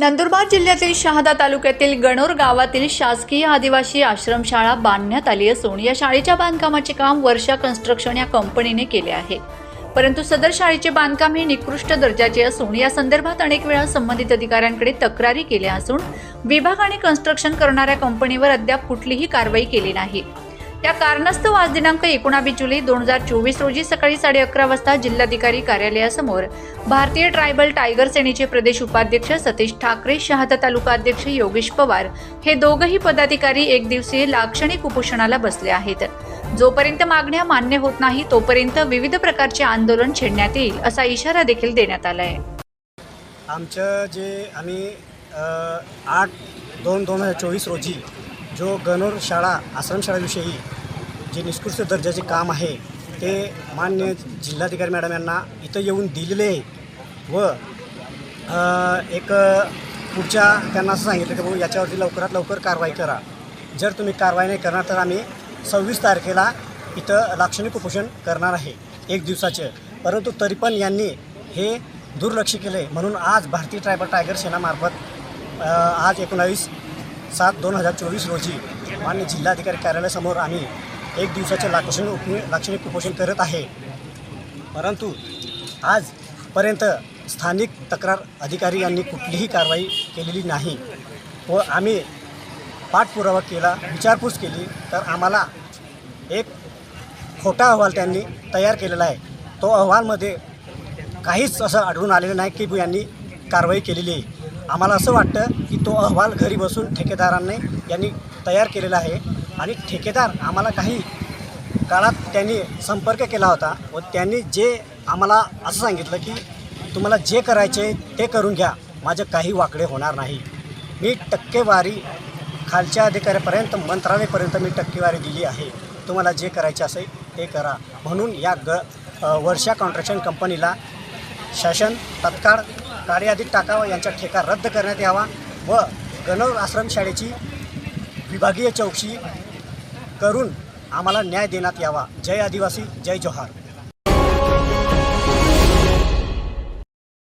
नंदुरबार जिल्ह्यातील शहादा तालुक्यातील गणोर गावातील शासकीय आदिवासी आश्रमशाळा बांधण्यात आली असून या शाळेच्या बांधकामाचे काम वर्षा कन्स्ट्रक्शन या कंपनीने केले आहे. परंतु सदर शाळेचे बांधकाम हे निकृष्ट दर्जाचे असून या संदर्भात अनेक वेळा संबंधित अधिकाऱ्यांकडे तक्रारी केल्या असून विभाग आणि कन्स्ट्रक्शन करणाऱ्या कंपनीवर अद्याप कुठलीही कारवाई केली नाही. त्या कारणास्तव आज दिनांक एकोणावीस जुलै दोन हजार चोवीस रोजी सकाळी साडे अकरा वाजता जिल्हाधिकारी कार्यालयासमोर भारतीय ट्रायबल टायगर सेनेचे प्रदेश उपाध्यक्ष सतीश ठाकरे शहादा तालुका अध्यक्ष योगेश पवार हे दोघही पदाधिकारी एक दिवसीय लाक्षणिक उपोषणाला बसले आहेत. जोपर्यंत मागण्या मान्य होत नाही तोपर्यंत विविध प्रकारचे आंदोलन छेडण्यात येईल असा इशारा देखील देण्यात आला आहे आमचं जे आम्ही आठ दोन दोन हजार चोवीस रोजी जो गणोर शाळा आश्रमशाळेविषयी जे निष्कृष्ट दर्जाचे काम आहे ते मान्य जिल्हाधिकारी मॅडम यांना इथं येऊन दिलेले आहे. व एक पुढच्या त्यांना असं सांगितलं की भाऊ याच्यावरती लवकरात लवकर कारवाई करा. जर तुम्ही कारवाई नाही करणार तर आम्ही सव्वीस तारखेला इथं लाक्षणिक उपोषण करणार आहे एक दिवसाचे. परंतु तरी पण यांनी हे दुर्लक्ष केले म्हणून आज भारतीय ट्रायबल टायगर सेनामार्फत आज एकोणावीस सात दोन हजार चोवीस रोजी मान्य जिल्हाधिकारी कार्यालयासमोर आम्ही एक दिवसाचे लाक्षण उप लाक्षणिक उपोषण करत आहे. परंतु आजपर्यंत स्थानिक तक्रार अधिकारी यांनी कुठलीही कारवाई केलेली नाही. व आम्ही पाठपुरावा केला विचारपूस केली तर आम्हाला एक खोटा अहवाल त्यांनी तयार केलेला आहे. तो अहवालमध्ये काहीच असं आढळून आलेलं नाही की यांनी कारवाई केलेली आहे. आम्हाला असं वाटतं की तो अहवाल घरी बसून ठेकेदारांनी यांनी तयार केलेला आहे. आणि ठेकेदार आम्हाला काही काळात त्यांनी संपर्क केला होता व त्यांनी जे आम्हाला असं सांगितलं की तुम्हाला जे करायचे ते करून घ्या माझं काही वाकडे होणार नाही. मी टक्केवारी खालच्या अधिकाऱ्यापर्यंत मंत्रालयापर्यंत मी टक्केवारी दिली आहे. तुम्हाला जे करायचे असेल ते करा. म्हणून या ग वर्षा कॉन्ट्रॅक्शन कंपनीला शासन तत्काळ कार्याधिक टाकावं यांचा ठेका रद्द करण्यात यावा व गणव आश्रमशाळेची विभागीय चौकशी करून आम्हाला न्याय देण्यात यावा. जय आदिवासी जय जोहार.